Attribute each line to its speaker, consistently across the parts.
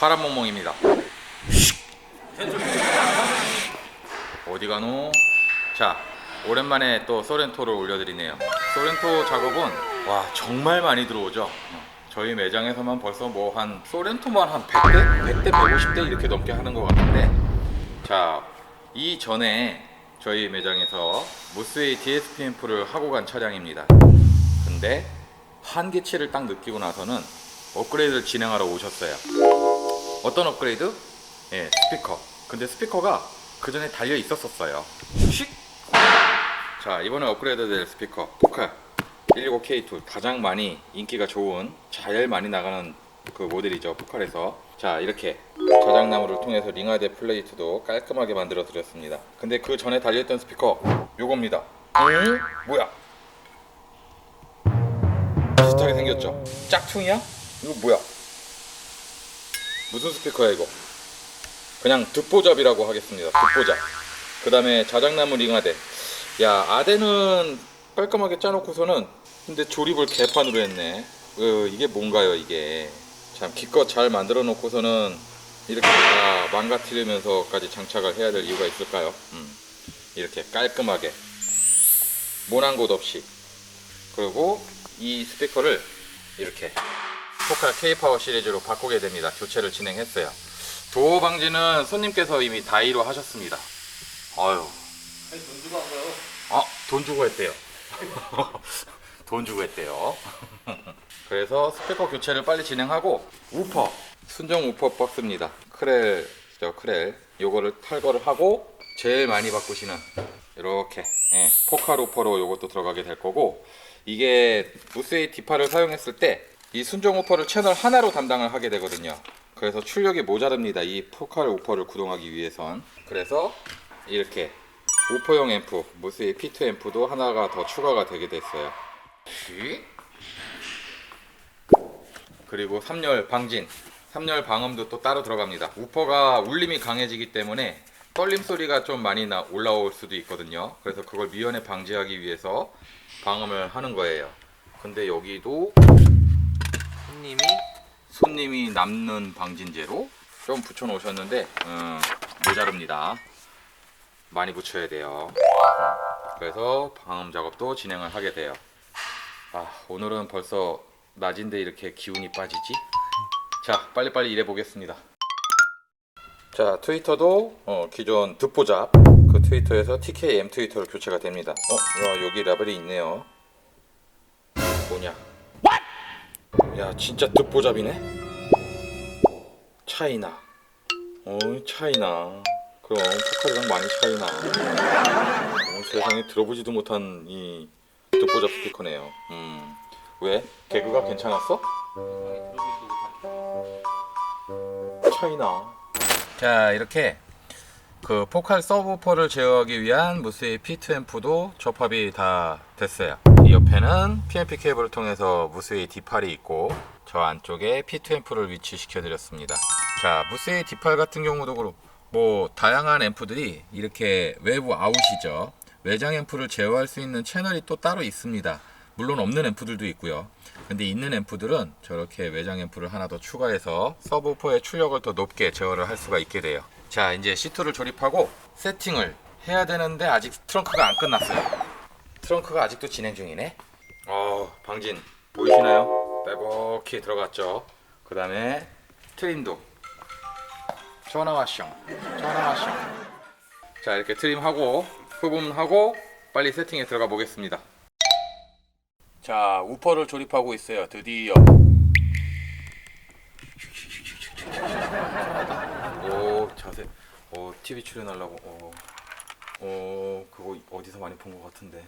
Speaker 1: 파란멍멍입니다. 어디 가노? 자, 오랜만에 또 소렌토를 올려드리네요. 소렌토 작업은 와 정말 많이 들어오죠. 어, 저희 매장에서만 벌써 뭐 한 소렌토만 한 100대, 100대, 150대 이렇게 넘게 하는 것 같은데, 자, 이 전에 저희 매장에서 무스웨이 DSPM프를 하고 간 차량입니다. 근데 한계치를 딱 느끼고 나서는 업그레이드를 진행하러 오셨어요. 어떤 업그레이드? 예, 스피커. 근데 스피커가 그 전에 달려 있었었어요. 쉿! 자, 이번에 업그레이드 될 스피커. 포칼 165K2 가장 많이 인기가 좋은 잘 많이 나가는 그 모델이죠. 포칼에서. 자, 이렇게 저장나무를 통해서 링하드 플레이트도 깔끔하게 만들어 드렸습니다. 근데 그 전에 달려있던 스피커 요겁니다. 응? 뭐야? 비슷하게 생겼죠? 짝퉁이야? 이거 뭐야? 무슨 스피커야 이거? 그냥 듣보잡이라고 하겠습니다. 듣보잡. 그 다음에 자작나무 링아대. 야 아대는 깔끔하게 짜놓고서는 근데 조립을 개판으로 했네. 어, 이게 뭔가요 이게? 참 기껏 잘 만들어 놓고서는 이렇게 다 망가뜨리면서까지 장착을 해야 될 이유가 있을까요? 음, 이렇게 깔끔하게 모난 곳 없이 그리고 이 스피커를 이렇게 포칼 K-파워 시리즈로 바꾸게 됩니다. 교체를 진행했어요. 도어 방지는 손님께서 이미 다이로 하셨습니다. 아유.
Speaker 2: 아니 돈 주고 한 거요.
Speaker 1: 아, 돈 주고 했대요. 돈 주고 했대요. 그래서 스피커 교체를 빨리 진행하고 우퍼, 순정 우퍼 박스입니다. 크렐, 저 크렐. 요거를 탈거를 하고 제일 많이 바꾸시는 이렇게 예, 포칼 우퍼로 요것도 들어가게 될 거고 이게 무스웨이 디파를 사용했을 때 이 순정 우퍼를 채널 하나로 담당을 하게 되거든요. 그래서 출력이 모자릅니다. 이 포칼 우퍼를 구동하기 위해선. 그래서 이렇게 우퍼용 앰프, 무스의 P2 앰프도 하나가 더 추가가 되게 됐어요. 씩. 그리고 3열 방진, 3열 방음도 또 따로 들어갑니다. 우퍼가 울림이 강해지기 때문에 떨림 소리가 좀 많이 나, 올라올 수도 있거든요. 그래서 그걸 미연에 방지하기 위해서 방음을 하는 거예요. 근데 여기도
Speaker 2: 손님이
Speaker 1: 손님이 남는 방진제로 좀 붙여 놓으셨는데 음, 모자릅니다. 많이 붙여야 돼요. 그래서 방음 작업도 진행을 하게 돼요. 아 오늘은 벌써 낮인데 이렇게 기운이 빠지지? 자 빨리빨리 일해 보겠습니다. 자 트위터도 어, 기존 듣보잡 그 트위터에서 TKM 트위터로 교체가 됩니다. 어, 야 여기 라벨이 있네요. 뭐냐? 야 진짜 듣보잡이네? 차이나. 어 차이나. 그럼 포칼이랑 많이 차이나. 어, 세상에 들어보지도 못한 이 듣보잡 스피커네요. 음. 왜? 개그가 괜찮았어? 차이나. 자 이렇게 그 포칼 서브퍼를 제어하기 위한 무스의 피트 앰프도 접합이 다 됐어요. 이 옆에는 PMP 케이블을 통해서 무스의 D8이 있고 저 안쪽에 P2 앰프를 위치시켜 드렸습니다. 자, 무스의 D8 같은 경우도 그렇고 뭐 다양한 앰프들이 이렇게 외부 아웃이죠. 외장 앰프를 제어할 수 있는 채널이 또 따로 있습니다. 물론 없는 앰프들도 있고요. 근데 있는 앰프들은 저렇게 외장 앰프를 하나 더 추가해서 서브포의 출력을 더 높게 제어를 할 수가 있게 돼요. 자, 이제 시트를 조립하고 세팅을 해야 되는데 아직 트렁크가 안 끝났어요. 트렁크가 아직도 진행 중이네. 어, 방진 보이시나요? 빼곡히 들어갔죠. 그 다음에 트림도 전화 와숑, 전화 와숑. 자, 이렇게 트림하고 흡음하고 빨리 세팅에 들어가 보겠습니다. 자, 우퍼를 조립하고 있어요. 드디어. 오, 자세. 오, TV 출연하려고. 오, 오 그거 어디서 많이 본 것 같은데.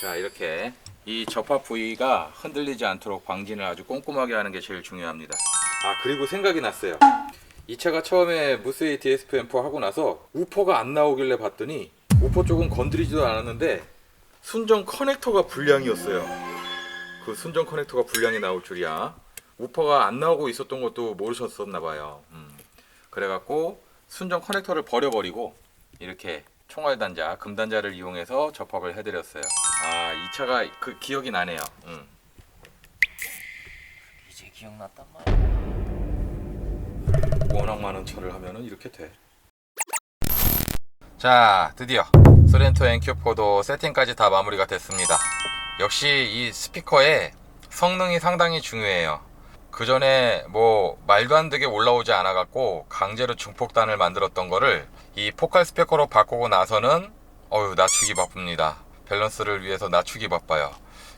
Speaker 1: 자, 이렇게 이 접합 부위가 흔들리지 않도록 방진을 아주 꼼꼼하게 하는 게 제일 중요합니다. 아, 그리고 생각이 났어요. 이 차가 처음에 무스웨이 DSP 앰프 하고 나서 우퍼가 안 나오길래 봤더니 우퍼 쪽은 건드리지도 않았는데 순정 커넥터가 불량이었어요. 그 순정 커넥터가 불량이 나올 줄이야. 우퍼가 안 나오고 있었던 것도 모르셨었나 봐요. 음. 그래갖고 순정 커넥터를 버려버리고 이렇게 총알 단자, 금 단자를 이용해서 접합을 해드렸어요. 아, 이 차가 그 기억이 나네요. 음.
Speaker 2: 이제 기억났단 말이야.
Speaker 1: 워낙 많은 차를 하면은 이렇게 돼. 자, 드디어 소렌토 NQ4도 세팅까지 다 마무리가 됐습니다. 역시 이 스피커의 성능이 상당히 중요해요. 그 전에 뭐 말도 안 되게 올라오지 않아 갖고 강제로 중폭단을 만들었던 거를 이 포칼 스피커로 바꾸고 나서는 어유 낮추기 바쁩니다. 밸런스를 위해서 낮추기 바빠요.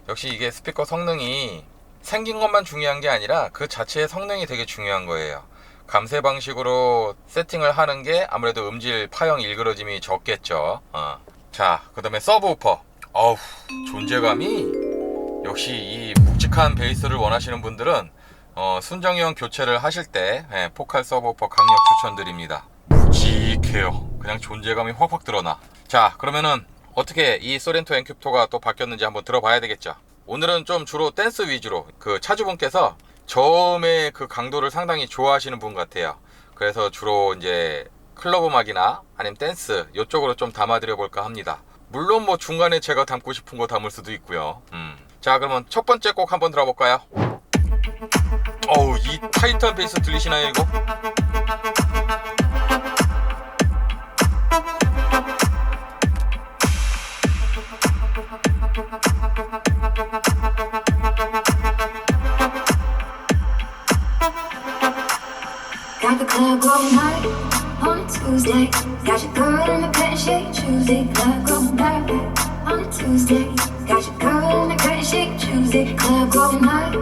Speaker 1: 역시 이게 스피커 성능이 생긴 것만 중요한 게 아니라 그 자체의 성능이 되게 중요한 거예요. 감쇄 방식으로 세팅을 하는 게 아무래도 음질 파형 일그러짐이 적겠죠. 어. 자, 그 다음에 서브우퍼. 어우, 존재감이 역시 이 묵직한 베이스를 원하시는 분들은 어, 순정형 교체를 하실 때 예, 포칼 서브우퍼 강력 추천드립니다. 묵직해요. 그냥 존재감이 확확 드러나. 자, 그러면은 어떻게 이 소렌토 엔큐토가 또 바뀌었는지 한번 들어봐야 되겠죠. 오늘은 좀 주로 댄스 위주로 그 차주분께서 저음의 그 강도를 상당히 좋아하시는 분 같아요. 그래서 주로 이제 클럽 음악이나 아니면 댄스 이쪽으로 좀 담아드려 볼까 합니다. 물론 뭐 중간에 제가 담고 싶은 거 담을 수도 있고요. 음. 자 그러면 첫 번째 곡 한번 들어볼까요? 어우 이 타이트한 베이스 들리시나요 이거?
Speaker 3: Club going night on a Tuesday. Got your girl in the cut shake Tuesday. Club going night on a Tuesday. Got your girl in the cut shake Tuesday. Club going night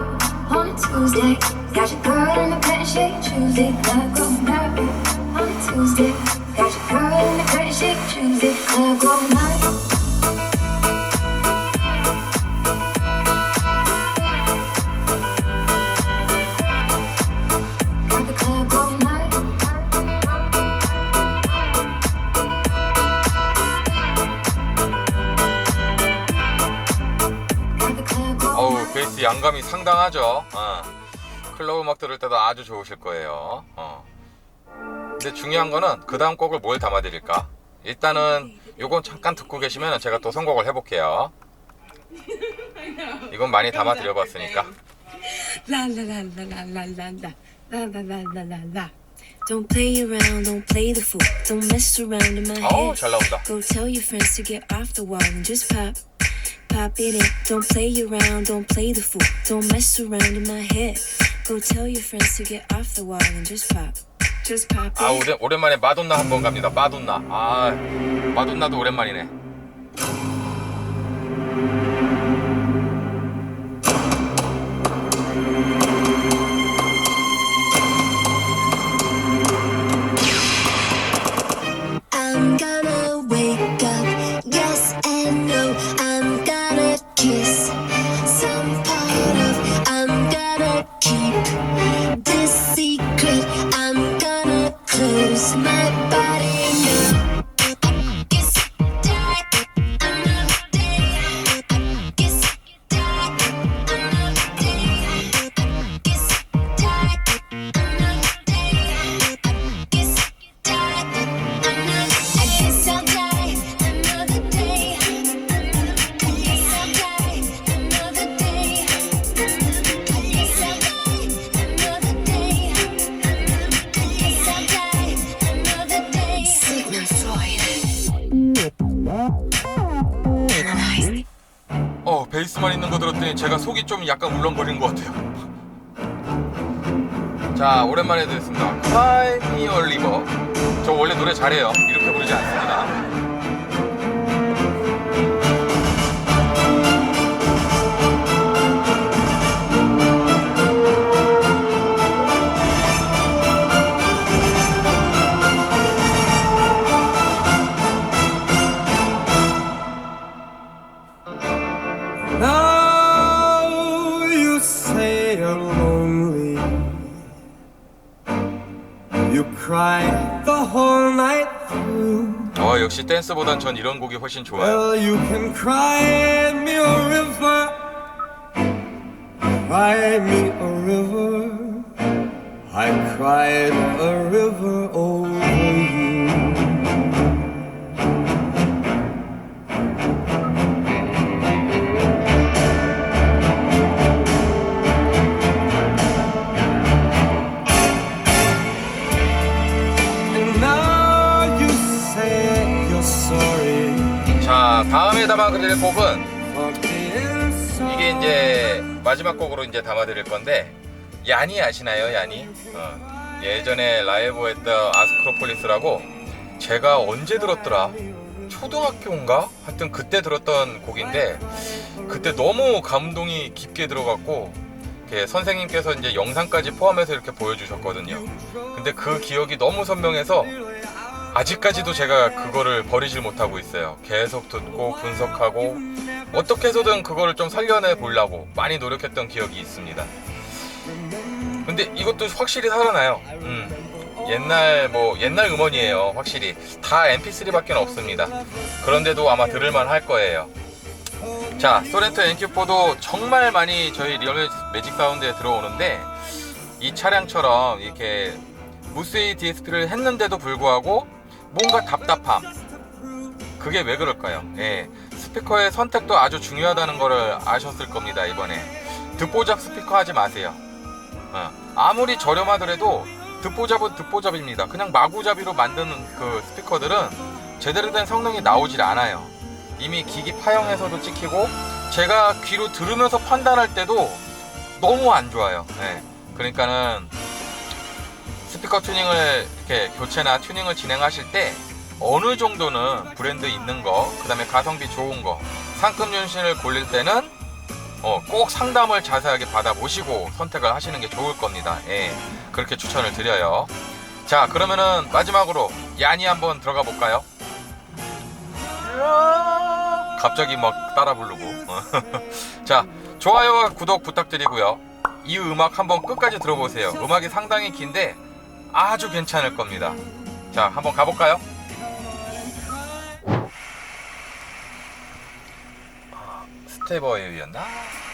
Speaker 3: on a Tuesday. Got your girl in the cut shake Tuesday. Club going night on a Tuesday. Got your girl in the cut shake Tuesday. Club going night.
Speaker 1: 양감이 상당하죠. 어. 클럽 음악 들을 때도 아주 좋으실 거예요. 어. 근데 중요한 거는 그 다음 곡을 뭘 담아드릴까? 일단은 요건 잠깐 듣고 계시면 제가 또 선곡을 해볼게요. 이건 많이 담아드려봤으니까.
Speaker 4: Don't play around, don't play the fool. Don't mess around in my head.
Speaker 1: 어, 잘 나온다.
Speaker 4: Go tell your friends to get off the wall and just pop. Pop it in. Don't play around, don't play the fool, don't mess around in my head. Go tell your friends to get off the wall and just pop, just pop
Speaker 1: 아
Speaker 4: it.
Speaker 1: 오래, 오랜만에 마돈나 한번 갑니다. 마돈나. 아 마돈나도 오랜만이네. 속이 좀 약간 울렁거리는 것 같아요. 자 오랜만에 듣습니다. Cry Me a River. 저 원래 노래 잘해요. 이렇게 부르지 않습니다.
Speaker 5: You cry the whole night through.
Speaker 1: 어 역시 댄스보단 전 이런 곡이 훨씬 좋아요.
Speaker 5: Well, you can cry me a river. Cry me a river. I cried a river over 자 다음에
Speaker 1: 담아드릴 곡은 이게 이제 마지막 곡으로 이제 담아드릴 건데 야니 아시나요 야니? 어. 예전에 라이브 했던 아스크로폴리스라고 제가 언제 들었더라 초등학교인가? 하여튼 그때 들었던 곡인데 그때 너무 감동이 깊게 들어갔고 선생님께서 이제 영상까지 포함해서 이렇게 보여주셨거든요. 근데 그 기억이 너무 선명해서 아직까지도 제가 그거를 버리질 못하고 있어요. 계속 듣고 분석하고 어떻게 해서든 그거를 좀 살려내 보려고 많이 노력했던 기억이 있습니다. 근데 이것도 확실히 살아나요. 음. 옛날 뭐 옛날 음원이에요. 확실히 다 MP3밖에 없습니다. 그런데도 아마 들을만 할 거예요. 자, 소렌토 NQ4도 정말 많이 저희 리얼 매직 사운드에 들어오는데 이 차량처럼 이렇게 무스웨이 DSP를 했는데도 불구하고 뭔가 답답함. 그게 왜 그럴까요? 예. 스피커의 선택도 아주 중요하다는 거를 아셨을 겁니다, 이번에. 듣보잡 스피커 하지 마세요. 어. 아무리 저렴하더라도 듣보잡은 듣보잡입니다. 그냥 마구잡이로 만드는 그 스피커들은 제대로 된 성능이 나오질 않아요. 이미 기기 파형에서도 찍히고 제가 귀로 들으면서 판단할 때도 너무 안 좋아요. 예. 그러니까는 스피커 튜닝을 이렇게 교체나 튜닝을 진행하실 때 어느 정도는 브랜드 있는 거, 그 다음에 가성비 좋은 거, 상급 윤신을 골릴 때는 어, 꼭 상담을 자세하게 받아보시고 선택을 하시는 게 좋을 겁니다. 예, 그렇게 추천을 드려요. 자, 그러면은 마지막으로 야니 한번 들어가 볼까요? 갑자기 막 따라 부르고. 자, 좋아요와 구독 부탁드리고요. 이 음악 한번 끝까지 들어보세요. 음악이 상당히 긴데 아주 괜찮을 겁니다. 자, 한번 가볼까요? 스텝 어웨이였나?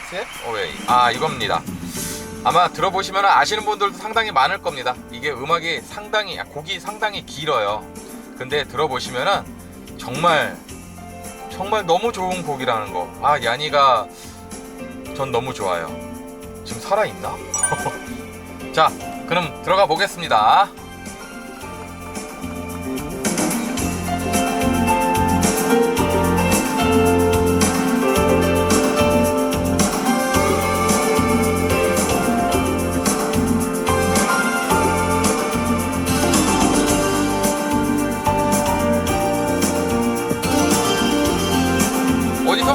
Speaker 1: 스텝 어웨이. 아, 이겁니다. 아마 들어보시면 아시는 분들도 상당히 많을 겁니다. 이게 음악이 상당히, 아, 곡이 상당히 길어요. 근데 들어보시면은 정말, 정말 너무 좋은 곡이라는 거. 아, 야니가 전 너무 좋아요. 지금 살아있나? 자, 그럼 들어가 보겠습니다.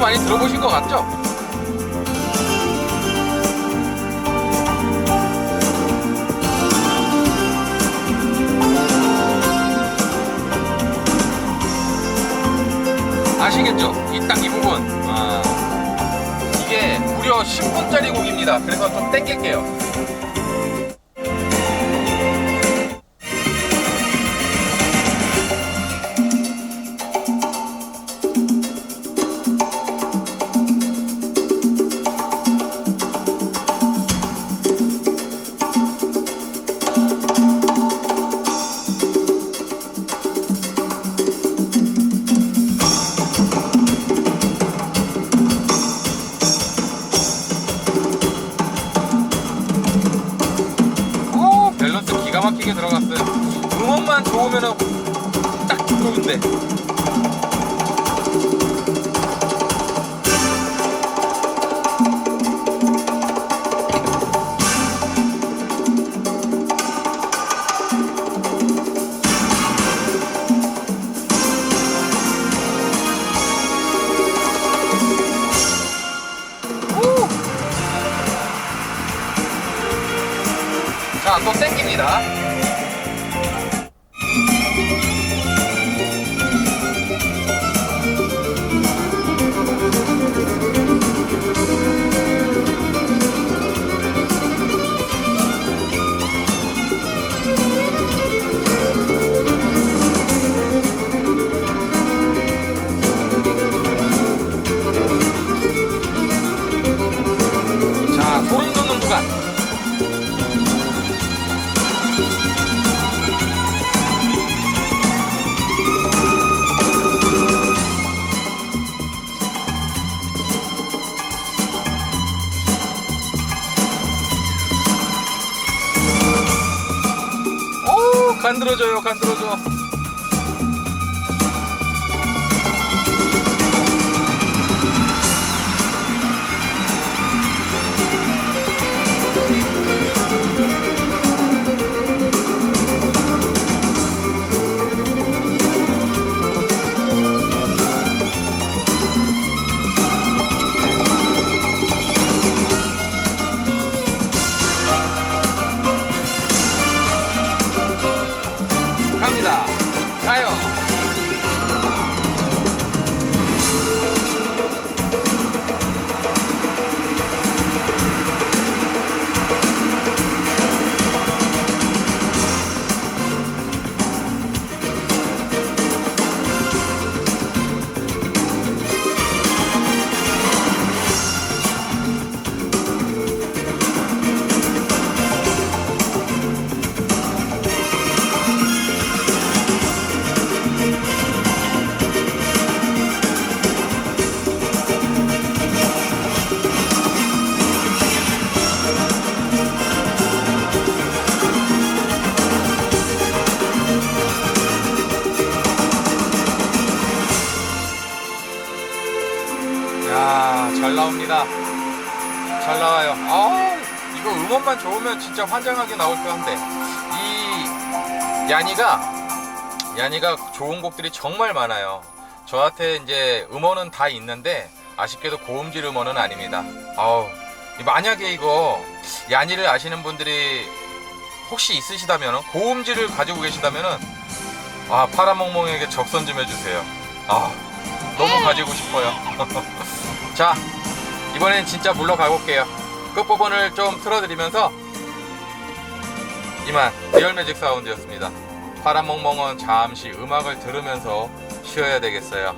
Speaker 1: 많이 들어보신 것 같죠? 아시겠죠? 이 딱 이 부분. 아, 이게 무려 10분짜리 곡입니다. 그래서 좀 땡길게요. 또 땡깁니다. 잘 나와요. 아, 이거 음원만 좋으면 진짜 환장하게 나올 듯한데. 이 야니가 야니가 좋은 곡들이 정말 많아요. 저한테 이제 음원은 다 있는데 아쉽게도 고음질 음원은 아닙니다. 아우 만약에 이거 야니를 아시는 분들이 혹시 있으시다면 고음질을 가지고 계시다면은 아 파라몽몽에게 적선 좀 해주세요. 아 너무 가지고 싶어요. 자 이번엔 진짜 물러가 볼게요. 끝부분을 좀 틀어드리면서 이만 리얼매직 사운드였습니다. 파라몽몽은 잠시 음악을 들으면서 쉬어야 되겠어요.